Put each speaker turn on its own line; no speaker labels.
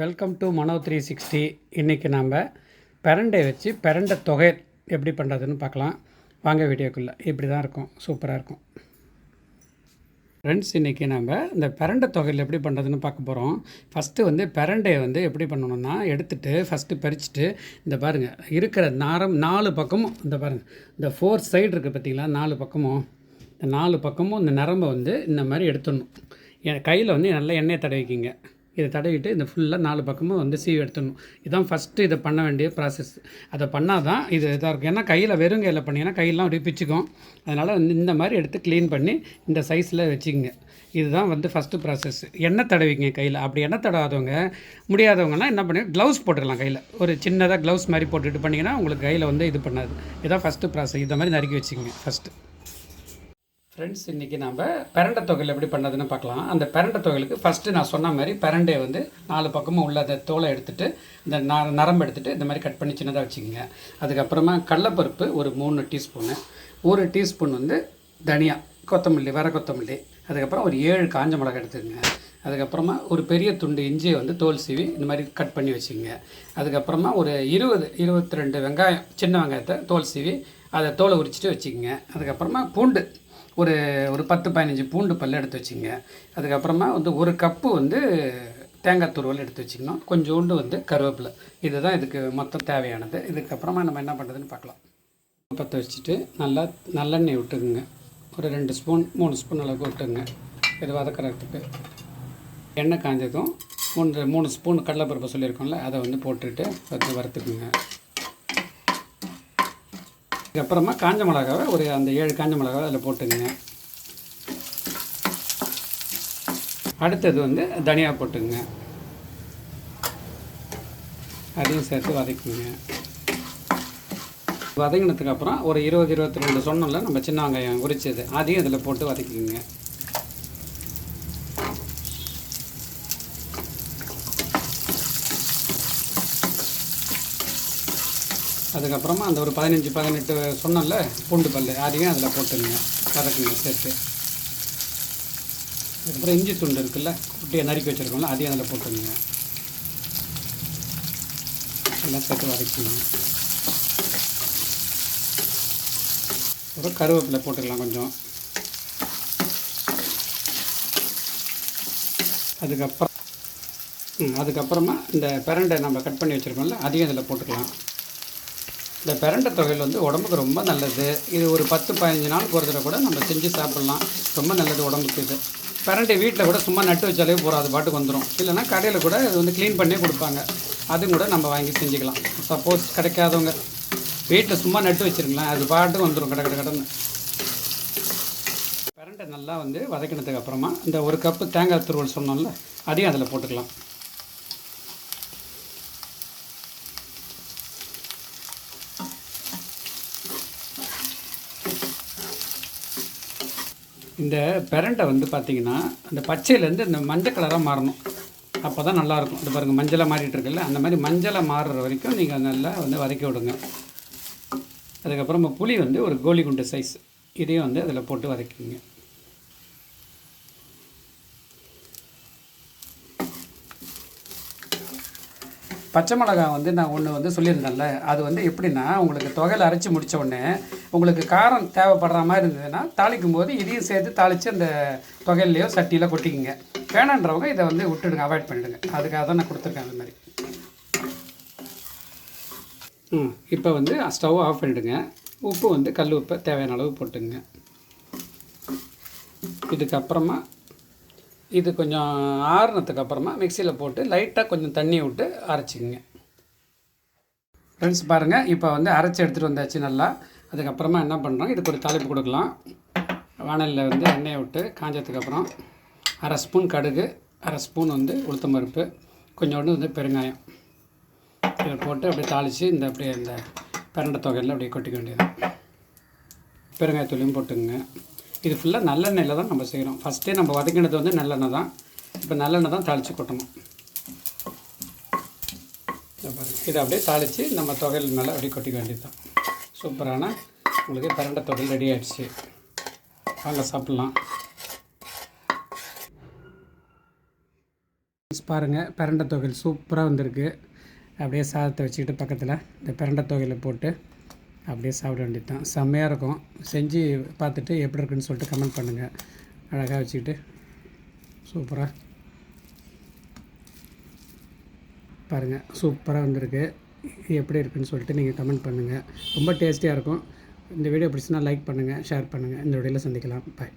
Welcome to Mano three sixty இன்றைக்கி நாம் பிரண்டை வச்சு பெரண்டை தொகை எப்படி பண்ணுறதுன்னு பார்க்கலாம். வாங்க வீடியோக்குள்ளே. இப்படி தான் இருக்கும். சூப்பராக இருக்கும். ஃப்ரெண்ட்ஸ் இன்றைக்கி நம்ம இந்த பெரண்டை தொகையில் எப்படி பண்ணுறதுன்னு பார்க்க போகிறோம் ஃபஸ்ட்டு வந்து பெரண்டையை வந்து எப்படி பண்ணணும்னா எடுத்துட்டு ஃபஸ்ட்டு பறிச்சுட்டு இந்த பாருங்கள் இருக்கிற நாரம் நாலு பக்கமும் இந்த பாருங்கள் இந்த ஃபோர் சைடு இருக்குது பார்த்தீங்களா நாலு பக்கமும் இந்த நாலு பக்கமும் இந்த நரம்பை வந்து இந்த மாதிரி எடுத்துடணும். என் கையில் வந்து நல்லா எண்ணெயை தடவிக்கிங்க. இதை தடவிட்டு இந்த ஃபுல்லாக நாலு பக்கமும் வந்து சீவி எடுத்துடணும். இதுதான் ஃபஸ்ட்டு இதை பண்ண வேண்டிய ப்ராசஸ் அதை பண்ணால் தான் இது இதாக இருக்கும். ஏன்னா கையில் வெறும் கையில் பண்ணிங்கன்னா கையெல்லாம் அப்படியே பிச்சுக்கும். அதனால் வந்து இந்த மாதிரி எடுத்து க்ளீன் பண்ணி இந்த சைஸில் வச்சுக்கோங்க. இதுதான் வந்து ஃபஸ்ட்டு ப்ராசஸ் எண்ணெய் தடவிங்க கையில். அப்படி எண்ணெய் தடவாதவங்க முடியாதவங்கன்னா என்ன பண்ணி க்ளவுஸ் போட்டுடலாம் கையில். ஒரு சின்னதாக க்ளவுஸ் மாதிரி போட்டுட்டு பண்ணிங்கன்னா உங்களுக்கு கையில் வந்து இது பண்ணாது. இதுதான் ஃபஸ்ட்டு ப்ராசஸ் இந்த மாதிரி நறுக்கி வச்சுக்கோங்க ஃபஸ்ட்டு ஃப்ரெண்ட்ஸ் இன்றைக்கி நம்ம பெரண்டை தொகையில் எப்படி பண்ணதுன்னு பார்க்கலாம். அந்த பெரண்டை தொகையிலுக்கு ஃபஸ்ட்டு நான் சொன்ன மாதிரி பிரண்டையை வந்து நாலு பக்கமும் உள்ள அந்த தோலை எடுத்துகிட்டு இந்த ந நரம்பு எடுத்துகிட்டு இந்த மாதிரி கட் பண்ணி சின்னதாக வச்சுக்கோங்க. அதுக்கப்புறமா கடலப்பருப்பு ஒரு மூணு டீஸ்பூனு ஒரு டீஸ்பூன் வந்து தனியா கொத்தமல்லி வர கொத்தமல்லி. அதுக்கப்புறம் ஒரு ஏழு காஞ்ச மிளகாய் எடுத்துக்கோங்க. அதுக்கப்புறமா ஒரு பெரிய துண்டு இஞ்சியை வந்து தோல் சீவி இந்த மாதிரி கட் பண்ணி வச்சுக்கோங்க. அதுக்கப்புறமா ஒரு இருபது இருபத்தி ரெண்டு வெங்காயம் சின்ன வெங்காயத்தை தோல் சீவி அதை தோலை உரிச்சிட்டு வச்சுக்கோங்க. அதுக்கப்புறமா பூண்டு ஒரு ஒரு பத்து பதினஞ்சு பூண்டு பல் எடுத்து வச்சுங்க. அதுக்கப்புறமா வந்து ஒரு கப்பு வந்து தேங்காய் துருவல் எடுத்து வச்சுக்கணும். கொஞ்சோண்டு வந்து கருவேப்பிலை. இதுதான் இதுக்கு மொத்தம் தேவையானது. இதுக்கப்புறமா நம்ம என்ன பண்ணுறதுன்னு பார்க்கலாம். பற்ற வச்சுட்டு நல்லா நல்லெண்ணெய் விட்டுக்குங்க. ஒரு ரெண்டு ஸ்பூன் மூணு ஸ்பூன் அளவுக்கு விட்டுங்க இது வதக்கிறதுக்கு. எண்ணெய் காய்ஞ்சதும் மூணு மூணு ஸ்பூன் கடலைப்பருப்பு சொல்லியிருக்கோம்ல அதை வந்து போட்டுட்டு வறுத்து வறுத்துக்குங்க. அதுக்கப்புறமா காஞ்ச மிளகாவை ஒரு அந்த ஏழு காஞ்ச மிளகாவை அதில் போட்டுங்க அடுத்தது வந்து தனியா போட்டுங்க அதையும் சேர்த்து வதக்குங்க. வதங்கினதுக்கப்புறம் ஒரு இருபது இருபத்தி ரெண்டு சொன்னோம்ல நம்ம சின்ன வெங்காயம் உரிச்சது அதையும் இதில் போட்டு வதக்கிங்க அதுக்கப்புறமா அந்த ஒரு பதினஞ்சு பதினெட்டு சொன்னல பூண்டு பல் அதையும் அதில் போட்டுங்க வதக்குங்க சேர்த்து. அதுக்கப்புறம் இஞ்சி துண்டு இருக்குல்ல குட்டியை நறுக்கி வச்சுருக்கோம்ல அதையும் அதில் போட்டுருங்க. எல்லாம் சேர்த்து வதக்கிங்க. ஒரு கருவேப்பிலை போட்டுக்கலாம் கொஞ்சம். அதுக்கப்புறம் ம், அதுக்கப்புறமா இந்த பிரண்டை நம்ம கட் பண்ணி வச்சுருக்கோம்ல அதையும் இதில் போட்டுக்கலாம். இந்த பிரண்டை தொகையில் வந்து உடம்புக்கு ரொம்ப நல்லது. இது ஒரு பத்து பதினஞ்சு நாளுக்கு ஒரு தடவை கூட நம்ம செஞ்சு சாப்பிட்லாம். ரொம்ப நல்லது உடம்புக்கு இது. பிரண்டை வீட்டில் கூட சும்மா நட்டு வச்சாலே போகிறோம் அது பாட்டுக்கு வந்துடும் இல்லைன்னா கடையில் கூட இது வந்து க்ளீன் பண்ணி கொடுப்பாங்க. அதுவும் கூட நம்ம வாங்கி செஞ்சுக்கலாம். சப்போஸ் கிடைக்காதவங்க. வீட்டில் சும்மா நட்டு வச்சிருக்கலாம் அது பாட்டுக்கு வந்துடும் கடை கடை கடன்னு. பிரண்டை நல்லா வந்து வதக்கினதுக்கு அப்புறமா இந்த ஒரு கப்பு தேங்காய் துருவல் சொன்னோம்ல அதையும் அதில் போட்டுக்கலாம். இந்த பெரண்டை வந்து பார்த்திங்கன்னா அந்த பச்சையிலேருந்து இந்த மஞ்சள் கலராக மாறணும். அப்போ தான் நல்லாயிருக்கும். இந்த பாருங்கள் மஞ்சளாக மாறிட்டு இருக்குல்ல அந்த மாதிரி மஞ்சளாக மாறுற வரைக்கும் நீங்கள் நல்லா வந்து வதக்கி விடுங்க. அதுக்கப்புறமா புளி வந்து ஒரு கோலி குண்டு சைஸ். இதையும் வந்து அதில் போட்டு வதக்கிங்க. பச்சை மிளகாய் வந்து நான் ஒன்று வந்து சொல்லியிருந்தேன்ல அது வந்து எப்படின்னா உங்களுக்கு தொகையில் அரைச்சி முடித்த உடனே உங்களுக்கு காரம் தேவைப்படுற மாதிரி இருந்ததுன்னா தாளிக்கும் போது இதையும் சேர்த்து தாளித்து அந்த தொகையிலையோ சட்டியில் கொட்டிக்கிங்க. வேணான்றவங்க இதை வந்து விட்டுடுங்க அவாய்ட் பண்ணிவிடுங்க அதுக்காக தான் நான் கொடுத்துருக்கேன் அந்த மாதிரி. ம் இப்போ வந்து ஸ்டவ் ஆஃப் பண்ணிவிடுங்க உப்பு வந்து கல் உப்பை தேவையான அளவு போட்டுங்க. இதுக்கப்புறமா இது கொஞ்சம் ஆறுனதுக்கு அப்புறமா மிக்சியில் போட்டு லைட்டாக கொஞ்சம் தண்ணி விட்டு அரைச்சிக்கங்க. ஃப்ரெண்ட்ஸ் பாருங்கள் இப்போ வந்து அரைச்சி எடுத்துகிட்டு வந்தாச்சு நல்லா. அதுக்கப்புறமா என்ன பண்ணுறோம் இதுக்கு ஒரு தாளிப்பு கொடுக்கலாம். வானலில் வந்து எண்ணெயை விட்டு காஞ்சதுக்கப்புறம் அரை ஸ்பூன் கடுகு அரை ஸ்பூன் வந்து உளுத்தம் பருப்பு கொஞ்சோண்டு வந்து பெருங்காயம். இதை போட்டு அப்படியே தாளித்து இந்த அப்படியே இந்த பிரண்டை தொகையில் அப்படியே கொட்டிக்க வேண்டியது பெருங்காயத்தூளையும் போட்டுங்க இது ஃபுல்லாக நல்லெண்ணெயில் தான் நம்ம செய்கிறோம் ஃபஸ்ட்டே நம்ம வதக்கினது வந்து நல்லெண்ணெய் தான். இப்போ நல்லெண்ணெய் தான் தாளித்து கொட்டணும். இதை இதை அப்படியே தாளித்து நம்ம தொகையில் மேலே அப்படியே கொட்டிக்க வேண்டியது தான் சூப்பரான உங்களுக்கு பிரண்டை தொகையில் ரெடி ஆயிடுச்சு. வாங்க சாப்பிட்லாம். பாருங்கள் பிரண்டை தொகையில் சூப்பராக வந்திருக்கு. அப்படியே சாதத்தை வச்சுக்கிட்டு பக்கத்தில் இந்த பிரண்டை தொகையில் போட்டு அப்படியே சாப்பிட வேண்டியது தான் செம்மையாக இருக்கும். செஞ்சு பார்த்துட்டு எப்படி இருக்குன்னு சொல்லிட்டு கமெண்ட் பண்ணுங்கள் அழகாக வச்சுக்கிட்டு சூப்பராக பாருங்கள் சூப்பராக வந்திருக்கு. எப்படி இருக்குன்னு சொல்லிட்டு நீங்கள் கமெண்ட் பண்ணுங்கள் ரொம்ப டேஸ்டியாக இருக்கும். இந்த வீடியோ பிடிச்சுன்னா லைக் பண்ணுங்கள் ஷேர் பண்ணுங்கள் இந்த வீடியோவில் சந்திக்கலாம். பாய்